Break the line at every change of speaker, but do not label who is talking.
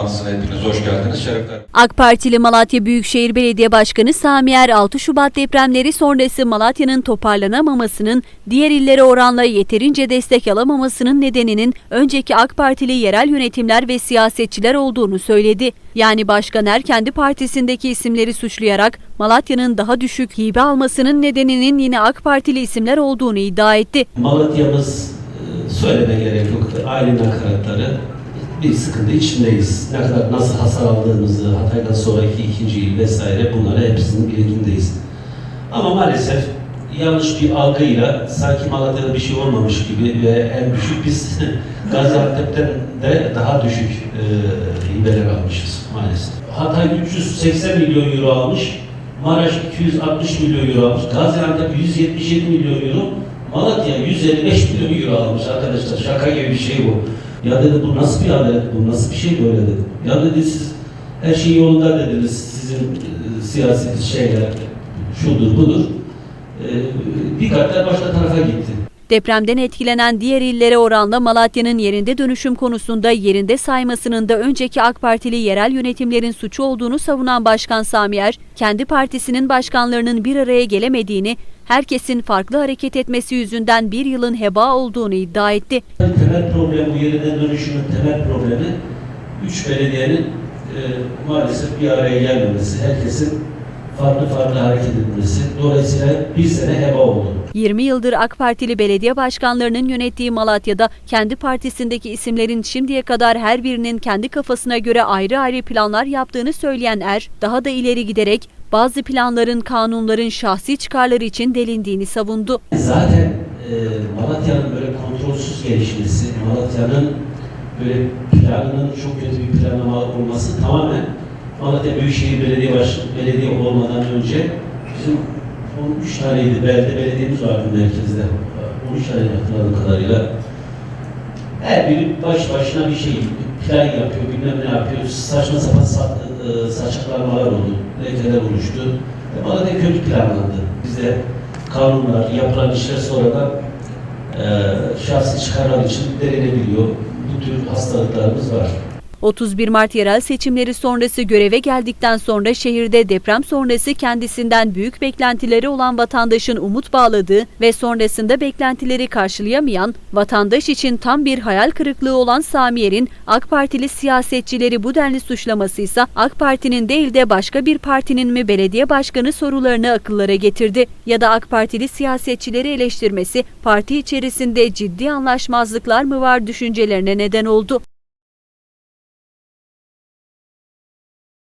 toplantısına hepiniz hoş geldiniz. Şerefler.
AK Partili Malatya Büyükşehir Belediye Başkanı Sami Er 6 Şubat depremleri sonrası Malatya'nın toparlanamamasının diğer illere oranla yeterince destek alamamasının nedeninin önceki AK Partili yerel yönetimler ve siyasetçiler olduğunu söyledi. Yani Başkan Er kendi partisindeki isimleri suçlayarak Malatya'nın daha düşük hibe almasının nedeninin yine AK Partili isimler olduğunu iddia etti.
Malatya'mız e, söyleme gerek yok. Aile nakaratları bir sıkıntı içindeyiz. Ne kadar nasıl hasar aldığımızı, Hatay'dan sonraki ikinci yıl vesaire bunları hepsinin bilincindeyiz. Ama maalesef yanlış bir algıyla sanki Malatya'da bir şey olmamış gibi ve en düşük biz Gaziantep'ten de daha düşük e, almışız maalesef. Hatay 380 milyon euro almış, Maraş 260 milyon euro almış, Gaziantep 177 milyon euro, Malatya 155 milyon euro almış arkadaşlar. Şaka gibi bir şey bu. Ya dedi bu nasıl bir adalet, bu nasıl bir şey böyle dedi. Ya dedi siz her şey yolunda dediniz, sizin e, siyasi şeyler şudur budur. E, dikkatler başka tarafa gitti.
Depremden etkilenen diğer illere oranla Malatya'nın yerinde dönüşüm konusunda yerinde saymasının da önceki AK Partili yerel yönetimlerin suçu olduğunu savunan Başkan Sami Er, kendi partisinin başkanlarının bir araya gelemediğini, herkesin farklı hareket etmesi yüzünden bir yılın heba olduğunu iddia etti.
Temel problem, bu yerine dönüşümün temel problemi üç belediyenin e, maalesef bir araya gelmemesi, herkesin farklı farklı hareket etmesi. Dolayısıyla bir sene heba oldu.
20 yıldır AK Partili belediye başkanlarının yönettiği Malatya'da kendi partisindeki isimlerin şimdiye kadar her birinin kendi kafasına göre ayrı ayrı planlar yaptığını söyleyen Er, daha da ileri giderek bazı planların kanunların şahsi çıkarları için delindiğini savundu.
Zaten e, Malatya'nın böyle kontrolsüz gelişmesi, Malatya'nın böyle planının çok kötü bir planlama olması tamamen Malatya Büyükşehir Belediye Baş Belediye olmadan önce bizim 13 taneydi belde belediyemiz vardı merkezde. 13 tane hatırladığım kadarıyla. Her biri baş başına bir şey plan yapıyor, bilmem ne yapıyor. Saçma sapan sa e, saçaklanmalar oldu, lekeler oluştu. E, Malatya kötü planlandı. Bizde kanunlar, yapılan işler sonradan e, şahsi çıkarlar için denilebiliyor. Bu tür hastalıklarımız var.
31 Mart yerel seçimleri sonrası göreve geldikten sonra şehirde deprem sonrası kendisinden büyük beklentileri olan vatandaşın umut bağladığı ve sonrasında beklentileri karşılayamayan, vatandaş için tam bir hayal kırıklığı olan Samiyer'in AK Partili siyasetçileri bu denli suçlaması ise AK Parti'nin değil de başka bir partinin mi belediye başkanı sorularını akıllara getirdi. Ya da AK Partili siyasetçileri eleştirmesi parti içerisinde ciddi anlaşmazlıklar mı var düşüncelerine neden oldu.